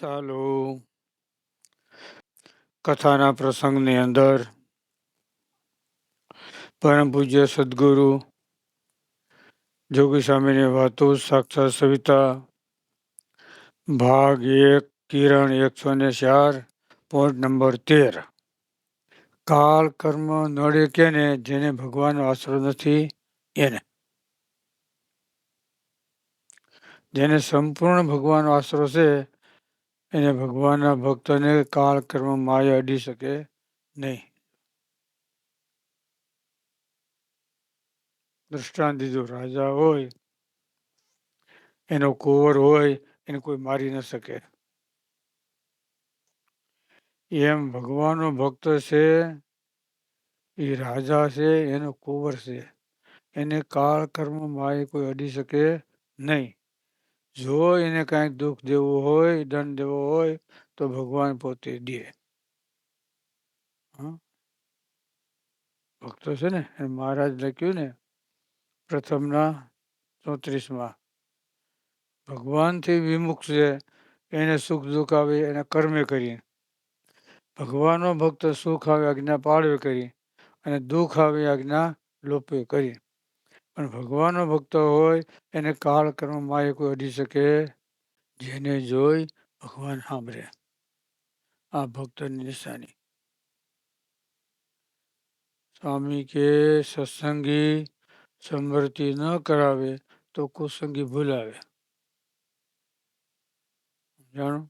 ચાલો. કથાના પ્રસંગની અંદર પરમ પૂજ્ય સદગુરુ જોગી સ્વામીની વાતો, સાક્ષાત સવિતા, ભાગ એક, કિરણ એકસો ને ચાર પોઈન્ટ નંબર તેર. કાળ કર્મ નડે કેને જેને ભગવાનનો આશરો નથી, એને. જેને સંપૂર્ણ ભગવાનનો આશરો છે એને ભગવાનના ભક્તોને કાળ કર્મ માયા અડી શકે નહીં. દૃષ્ટાંત દીધું, રાજા હોય, એનો કુંવર હોય, એને કોઈ મારી ન શકે. એમ ભગવાનનો ભક્ત છે, એ રાજા છે, એનો કુંવર છે. એને કાળ કર્મ માય કોઈ અડી શકે નહીં. જો એને કાંઈક દુઃખ દેવું હોય, દંડ દેવો હોય, તો ભગવાન પોતે દે. ભક્તો છે ને, એ મહારાજ લખ્યું ને, પ્રથમના ચોત્રીસમાં, ભગવાનથી વિમુખ છે, એને સુખ દુઃખ આવે, એના કર્મે કરી. ભગવાનનો ભક્ત સુખ આવે, આજ્ઞા પાળવે કરી, અને દુઃખ આવે, આજ્ઞા લોપે કરી. પણ ભગવાનનો ભક્ત હોય, એને કાળ કર્મ માય કોઈ અડી શકે, જેને જોઈ ભગવાન સાંભળે. આ ભક્તની નિશાની. સ્વામી કે સત્સંગી સમૃદ્ધિ ન કરાવે તો કુસંગી ભૂલાવે. જાણો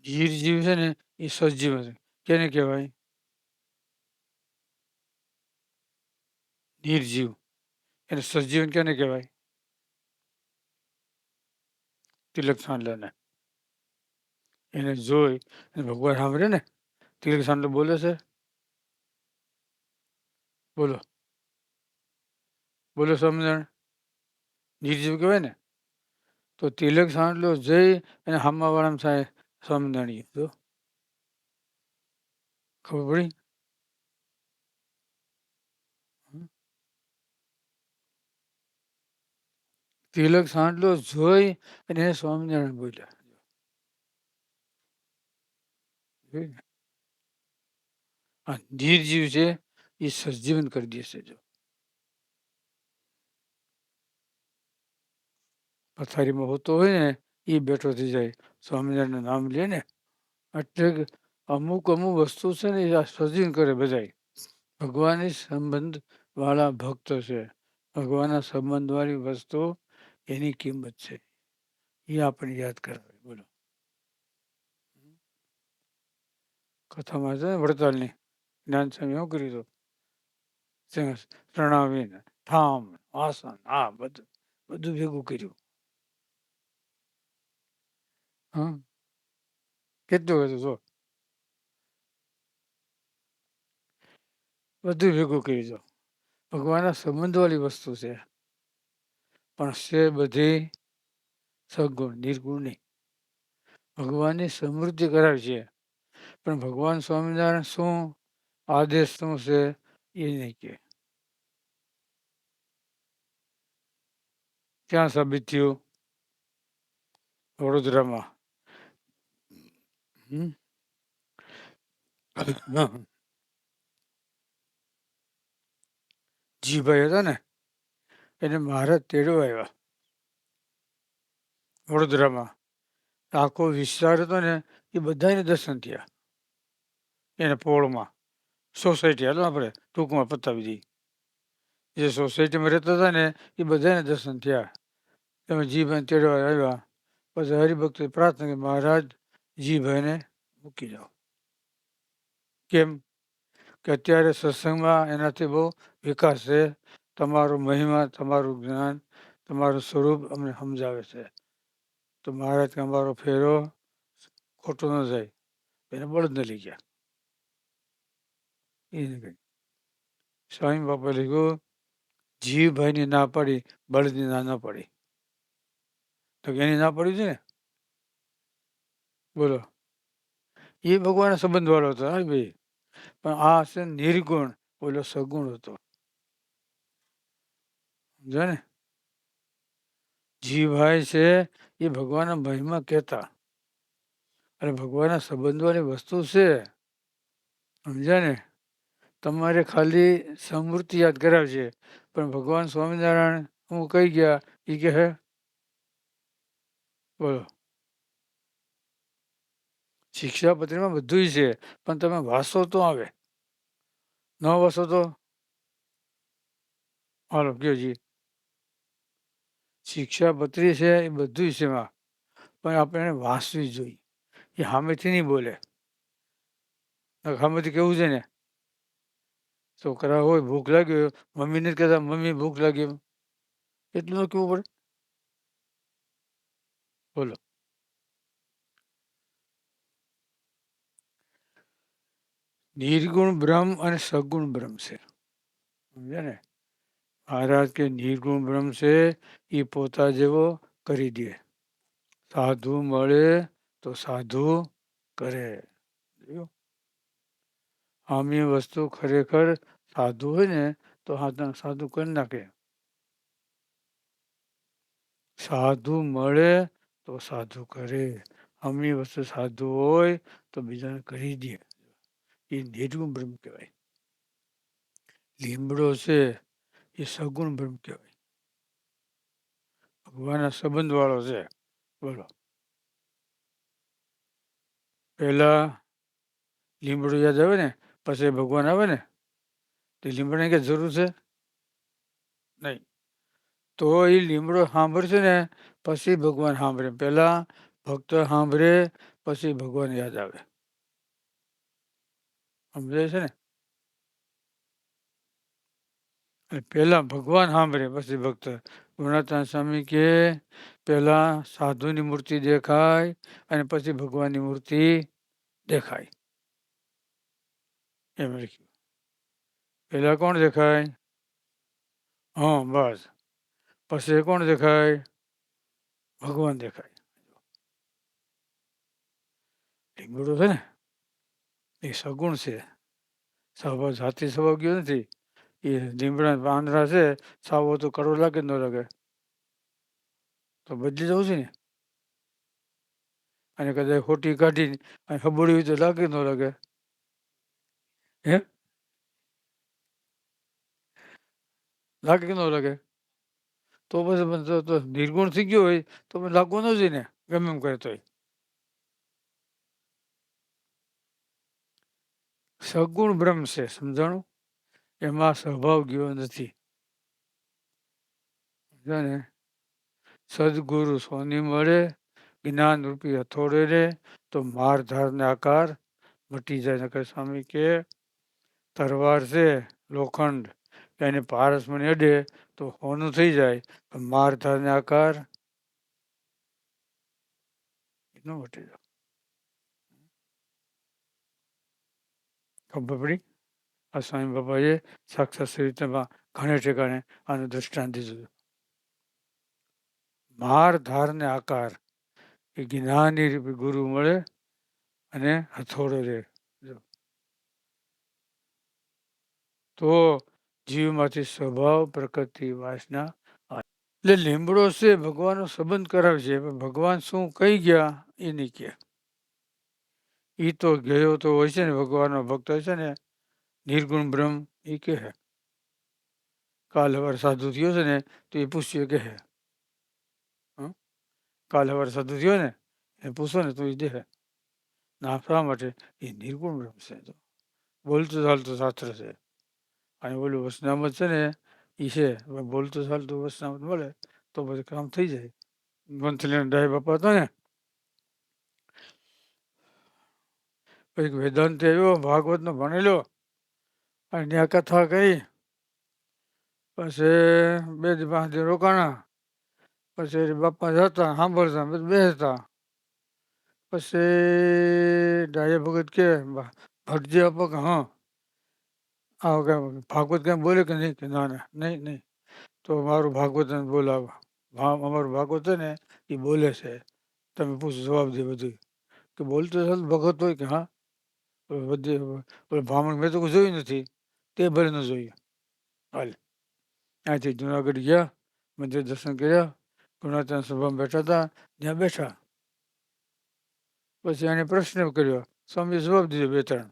જીર જીવ છે ને, એ સજીવ છે. કેને કહેવાય? નિર્જીવ. એને સજીવન કેને કહેવાય? તિલક સાંડલાને. એને જોઈ ભગવાન સાંભળે ને, તિલક સાંડલો બોલે છે? બોલો. બોલો સમજણ. નિર્જીવ કહેવાય ને? તો તિલક સાંડલો જઈ અને હામાવાળામાં થાય સમજણી તો ખબર પડી? તિલક સાંડલો જોઈ અને સ્વામિનારાયણ બોલ્યા. નિર્જીવ છે, એ સજીવન કરી દેશે જો. પથારીમાં હોતો હોય ને, એ બેઠો થઈ જાય. સ્વામિનારાયણ નામ લે ને. એટલે અમુક અમુક વસ્તુ છે ને, એ સજીવન કરે બધાય. ભગવાનની સંબંધ વાળા ભક્ત છે. ભગવાનના સંબંધ વાળી વસ્તુ એની કિંમત છે એ આપણે યાદ કરાવે બોલો કથામાં છે ને વડતાલની જ્ઞાન સ્વામી શું કર્યું હતું પ્રણાવીને ઠામ આસન આ બધું બધું ભેગું કર્યું હા કેટલું હતું જો બધું ભેગું કરી દો ભગવાનના સંબંધવાળી વસ્તુ છે પણ છે બધી સગુણ નિર્ગુણની. ભગવાનની સમૃદ્ધિ કરાવી છે. પણ ભગવાન સ્વામિનારાયણ શું આદેશ શું છે એ નહીં કે ક્યાં સાબિત થયું? વડોદરામાં. જીભાઈ હતા ને? એને મહારાજ તેડવા આવ્યા. વડોદરામાં. આખો વિસ્તાર હતો ને, એ બધાને દર્શન થયા. એને પોળમાં. સોસાયટી, હાલ આપણે ટૂંકમાં પતાવી દઈ જે સોસાયટીમાં રહેતા હતા ને, એ બધાને દર્શન થયા. તમે જીભાઈને તેડવા આવ્યા. પછી હરિભક્ત પ્રાર્થના કે મહારાજ, જીભાઈને મૂકી જાઓ. કેમ? કે અત્યારે સત્સંગમાં એનાથી બહુ વિકાસ છે. તમારો મહિમા, તમારું જ્ઞાન, તમારું સ્વરૂપ અમને સમજાવે છે. તો મહારાજ કે અમારો ફેરો ખોટો ન જાય. એને બળદ લઈ ગયા. એને કઈ સ્વામી બાપા લખ્યું જીવભાઈની ના પડી બળદની ના ના પડી. તો એની ના પડી છે ને? બોલો. એ ભગવાન સંબંધવાળો હતો, હા ભાઈ. પણ આ છે નિર્ગુણ, ઓલો સગુણ હતો. ને જીવભાઈ છે, એ ભગવાનના મહિમા કહેતા. અને ભગવાનના સંબંધોની વસ્તુ છે. સમજ્યા ને તમારે ખાલી સમૃદ્ધિ યાદ કરાવશે પણ ભગવાન સ્વામિનારાયણ, હું કહી ગયા? એ કે હે? બોલો. શિક્ષાપત્રીમાં બધું છે, પણ તમે વાંચો તો આવે. ન વાંચો તો? હાલો, કયો જી. શિક્ષાપત્રી છે, એ બધું છે એમાં. પણ આપણે એને વાંચવી જોઈએ. એ સામેથી નહીં બોલે. સામેથી કેવું છે ને? છોકરા હોય, ભૂખ લાગી મમ્મીને જ કહેતા, મમ્મી, ભૂખ લાગી એટલું કેવું પડે. બોલો. નિર્ગુણ બ્રહ્મ અને સગુણ બ્રહ્મ છે. સમજ્યા ને? મહારાજ કે નિર્ગુણ બ્રહ્મ છે એ પોતા જેવો કરી દે સાધુ મળે તો સાધુ કરે આમી વસ્તુ ખરેખર સાધુ હોય ને તો સાધુ કરી નાખે સાધુ મળે તો સાધુ કરે અમી વસ્તુ સાધુ હોય તો બીજાને કરી દે એ નિર્ગુણ બ્રહ્મ કહેવાય લીમડો છે એ સગુણ બ્રહ્મ કહેવાય. ભગવાનના સંબંધવાળો છે. બોલો. પહેલાં લીમડું યાદ આવે ને? પછી ભગવાન આવે ને? તે લીમડાની કે જરૂર છે? નહીં. તો એ લીમડો સાંભળશે ને, પછી ભગવાન સાંભળે. પહેલાં ભક્ત સાંભળે, પછી ભગવાન યાદ આવે. સમજાય છે ને? પહેલા ભગવાન સાંભળે, પછી ભક્ત. ગુણાતા સ્વામી કે પહેલા સાધુની મૂર્તિ દેખાય અને પછી ભગવાનની મૂર્તિ દેખાય. એમ લખ્યું. પહેલા કોણ દેખાય? હા, બસ. પછી કોણ દેખાય? ભગવાન દેખાય. છે ને? એ સગુણ છે. સ્વભાવ જાતિ સ્વભાવ ગયો નથી. એ લીમડા પાંદડા છે, સાવો તો કડવો લાગે ન લાગે. તો બદલી જવું છે ને? અને કદાચ ખોટી કાઢી અને ખબડી હોય તો લાગે ન લાગે. હે? લાગે કે ન લાગે. તો પછી નિર્ગુણ થઈ ગયો હોય, તો લાગવું ન જોઈએ ને, ગમે એમ કરે તોય. સગુણ બ્રહ્મ છે, સમજાણું? એમાં સ્વભાવ ગયો નથી. ને સદગુરુ સોની મળે જ્ઞાનરૂપી હથોડે રે, તો માર ધારને આકાર મટી જાય. નકર સ્વામી કે, તરવાર છે, લોખંડ, એને પારસમણી અડે, તો હોનું થઈ જાય માર ધારને આકાર મટી જાય. ખબર પડી? આ સ્વામી બાબાએ સાક્ષાત ચરિત્રમાં ઘણે ઠેકાણે આનું દ્રષ્ટાંત દીધું માર ધારને આકાર એ જ્ઞાની ગુરુ મળે અને હથોડો રે. તો જીવમાંથી સ્વભાવ, પ્રકૃતિ, વાસના એટલે લીમડો છે, ભગવાનનો સંબંધ કરાવે છે ભગવાન શું કહી ગયા એ નહીં કહે. એ તો ગયો તો હોય છે ને, ભગવાનનો ભક્ત હોય છે ને નિર્ગુણ બ્રહ્મ એ કહે. કાલ હવાર સાધુ થયો છે ને, તો એ પૂછ્યું કે હે? કાલ હવાર સાધુ થયો ને, એ પૂછો ને તો એ દેહ ના શા માટે એ નિર્ગુણ બ્રહ્મ છે તો. બોલતું ચાલતું શાસ્ત્ર છે. અને ઓલું વસનામત છે ને એ છે. બોલતું ચાલતું વસનામત મળે તો પછી કામ થઈ જાય. ગ્રંથલીના ડાય બાપા હતો ને. પછી વેદાંત આવ્યો, ભાગવતનો ભણેલો. અને ત્યાં કથા કરી. પછી બે દી પાંચ રોકાણા. પછી બાપા જતા સાંભળતા પછી બેસતા પછી ડાયા ભગત કે ભટજી આપો કે, હા. આવો કે, ભાગવત કેમ બોલે કે નહીં? કે ના ના, નહીં નહીં. તો મારું ભાગવત બોલાવો. અમારું ભાગવત છે ને એ બોલે છે. તમે પૂછો, જવાબ દે બધું કે બોલતો ભગત હોય કે, હા. બધી બ્રાહ્મણ મેં તો જોયું નથી. તે ભલે ન જોયું હાલ. ત્યાંથી જુનાગઢ ગયા, મંદિર દર્શન કર્યા ગુણાત્મા સભામાં બેઠા હતા, ત્યાં બેઠા. પછી એને પ્રશ્ન કર્યો સ્વામી જવાબ દીધો બે ત્રણ.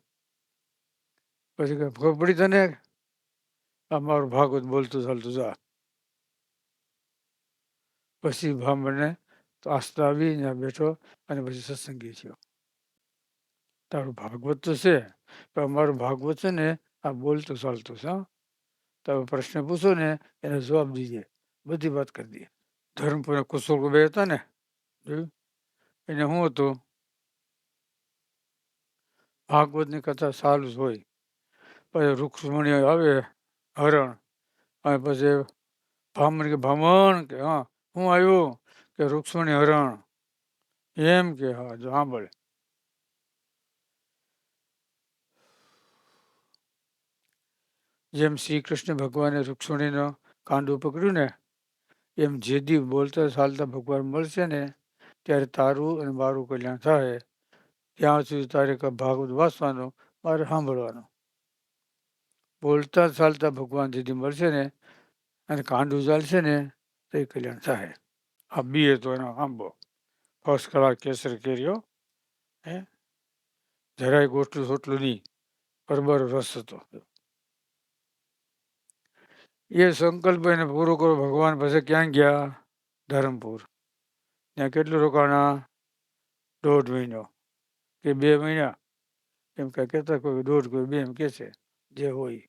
પછી કઈ ખબર પડી તને? આ મારું ભાગવત બોલતું ચાલતું જા. પછી બ્રાહ્મણને આસ્થા આવી, ત્યાં બેઠો અને પછી સત્સંગી થયો. તારું ભાગવત તો છે, પણ અમારું ભાગવત છે ને આ બોલતું ચાલતું છે, હા. તમે પ્રશ્ન પૂછો ને, એને જવાબ દીજે. બધી વાત કરી દઈએ. ધર્મપુરા કુશળ બે હતા ને, જોયું? એને શું હતું? ભાગવતની કથા સારું જ હોય. પછી રૂક્ષ્મણી આવે, હરણ. અને પછી ભામણ કે ભામણ કે, હા, હું આવ્યું? કે રૂક્ષ્મણી હરણ. એમ કે, હા સાંભળે. જેમ શ્રી કૃષ્ણ ભગવાને રૂક્ષ્મણીનો કાંડું પકડ્યું ને, એમ જેદી બોલતા ચાલતા ભગવાન મળશે ને, ત્યારે તારું અને મારું કલ્યાણ થાય. ત્યાં સુધી તારે ભાગવત વાંચવાનું મારે સાંભળવાનું. બોલતા ચાલતા ભગવાન જેદી મળશે ને, અને કાંડું ચાલશે ને, તો એ કલ્યાણ થાય. આ બી તો એનો આંબો. ફર્સ્ટ કલાક કેસર કેર્યો હે? જરાય ગોટલું સોટલું નહીં. બરોબર રસ હતો. એ સંકલ્પ એને પૂરો કરો. ભગવાન પાસે ક્યાં ગયા? ધરમપુર. ત્યાં કેટલું રોકાણા? દોઢ મહિનો. કે બે મહિના? એમ કાંઈ કહેતા કોઈ દોઢ, કોઈ બે એમ કે છે, જે હોય?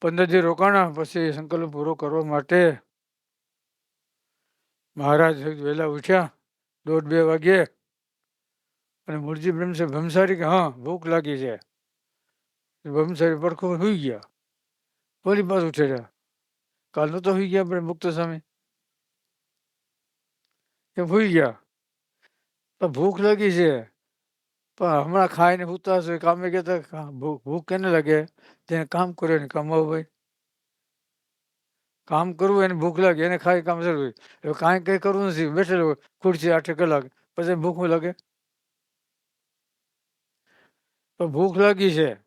પંદર દી રોકાણા, પછી સંકલ્પ પૂરો કરવા માટે મહારાજ વહેલા ઉઠ્યા. દોઢ, બે વાગ્યે. અને મૂળજી બ્રહ્મસે ભમસારી કે, હા, ભૂખ લાગી છે. ભમસારી પડખો સુઈ ગયા. વળી પાછું ઉઠેડા કાલનું તો સુઈ ગયા આપણે મુક્ત સ્વામી એ ભૂઈ ગયા. પણ ભૂખ લાગી છે. પણ હમણાં ખાઈને ઉતા છે કામે કહેતા "કા- ભૂખ ભૂખ કેને લાગે? તેને કામ કર્યું એને કમાવું ભાઈ. કામ કરવું એને ભૂખ લાગે, એને ખાઈ કામ કરવું હવે કાંઈ કંઈ કરવું નથી, બેઠેલો ખુરશી આઠ કલાક, પછી ભૂખ લાગે? પણ ભૂખ લાગી છે.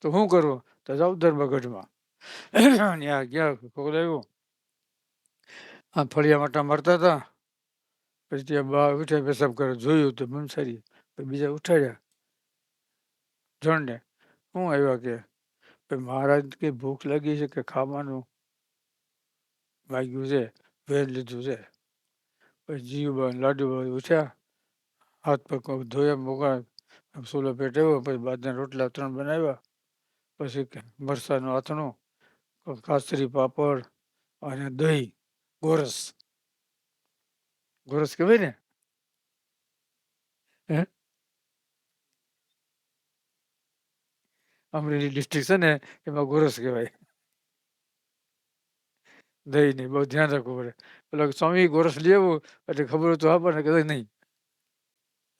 તો શું કરવું તો જાઉં ધર્મગઢમાં ત્યાં ગયા ખોલાવ્યું આ ફળિયા માટા મારતા હતા. પછી ત્યાં બા ઉઠ્યા પેશાબ કરે, જોયું તો મનસારી. બીજા ઉઠાડ્યા. જણને શું આવ્યા કે મહારાજ કે ભૂખ લાગી છે કે ખાવાનું? વાગ્યું છે વેર લીધું છે. પછી જીવબા લાડુબા ઉઠ્યા. હાથ પગ ધોયા મોકા સોલો પેટાવ્યો પછી બાદના રોટલા ત્રણ બનાવ્યા. પછી મરસાનું આથણું કાસરી પાપડ અને દહીં, ગોરસ. ગોરસ કહેવાય ને? હે? અમરેલી ડિસ્ટ્રિક્ટ છે ને, એમાં ગોરસ કહેવાય દહીં નહીં બહુ ધ્યાન રાખવું પડે. પેલા સ્વામી, ગોરસ લઈ આવું. એટલે ખબર તો આપણને કે નહીં.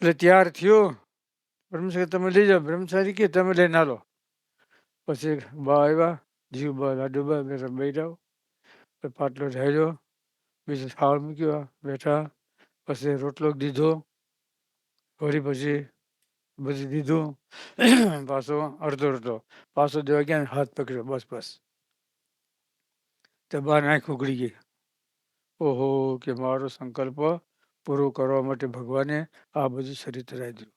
એટલે ત્યાર થયો. બ્રહ્મચારી તમે લઈ જાઓ. બ્રહ્મચારી કે તમે લઈને આલો પછી બા આવ્યા, જીવ બા લાડુ બા બેઠા પાટલો ઢાળ્યો, બીજો થાળ મૂક્યો, બેઠા પછી રોટલો દીધો, વળી પછી બધી દીધું. પાછો અડધો અડધો પાછો દેવા ગયા હાથ પકડ્યો, બસ બસ. તે બાર આંખ ઉગડી ગઈ. ઓહો, કે મારો સંકલ્પ પૂરો કરવા માટે ભગવાને આ બધું શરીર ધરાવી દીધું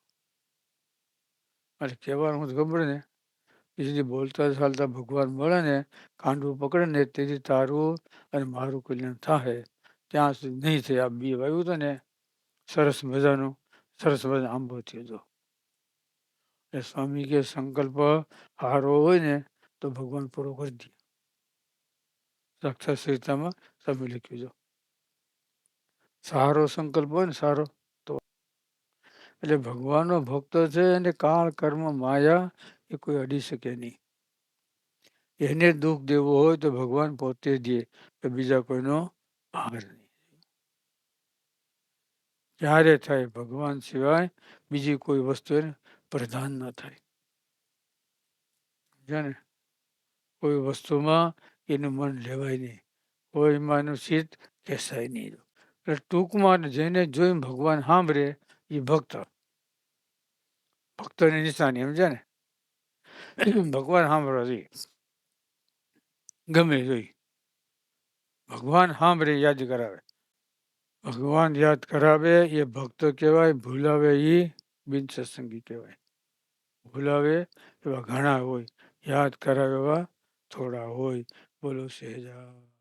અને કહેવાનું હું ખબર ને કે બોલતા ચાલતા ભગવાન મળે ને કાંડું પકડે ને, તેથી તારું અને મારું કલ્યાણ થાય ત્યાં સુધી નહીં થાય બી વાવ્યું હતું ને, સરસ મજાનું, સરસ મજાનો આંબો થયો હતો એ સ્વામી કે સંકલ્પ હારો હોય ને, તો ભગવાન પૂરો કરી દે. સાક્ષાત સ્વામી લખ્યું છે. સારો સંકલ્પ હોય ને, સારો તો. એટલે ભગવાનનો ભક્ત છે અને કાળ કર્મ માયા એ કોઈ અડી શકે નહીં. એને દુઃખ દેવું હોય તો ભગવાન પોતે દે, તો બીજા કોઈનો ભાર નહીં. ક્યારે થાય ભગવાન સિવાય બીજી કોઈ વસ્તુ પ્રધાન ન થાય. જાણે કોઈ વસ્તુમાં એનું મન લેવાય નહીં કોઈમાં એનું ચિત્ત કેસાય નહીં. એટલે ટૂંકમાં જેને જોઈને ભગવાન સાંભળે એ ભક્ત. ભક્તની નિશાની, સમજ્યા ને? ભગવાન સાંભળવા જોઈએ. ગમે જોઈ. ભગવાન સાંભળે, યાદ કરાવે. ભગવાન યાદ કરાવે, એ ભક્તો કહેવાય, ભૂલાવે એ બિન સત્સંગી કહેવાય. ભૂલાવે એવા ઘણા હોય. યાદ કરાવે એવા થોડા હોય. બોલો સહેજા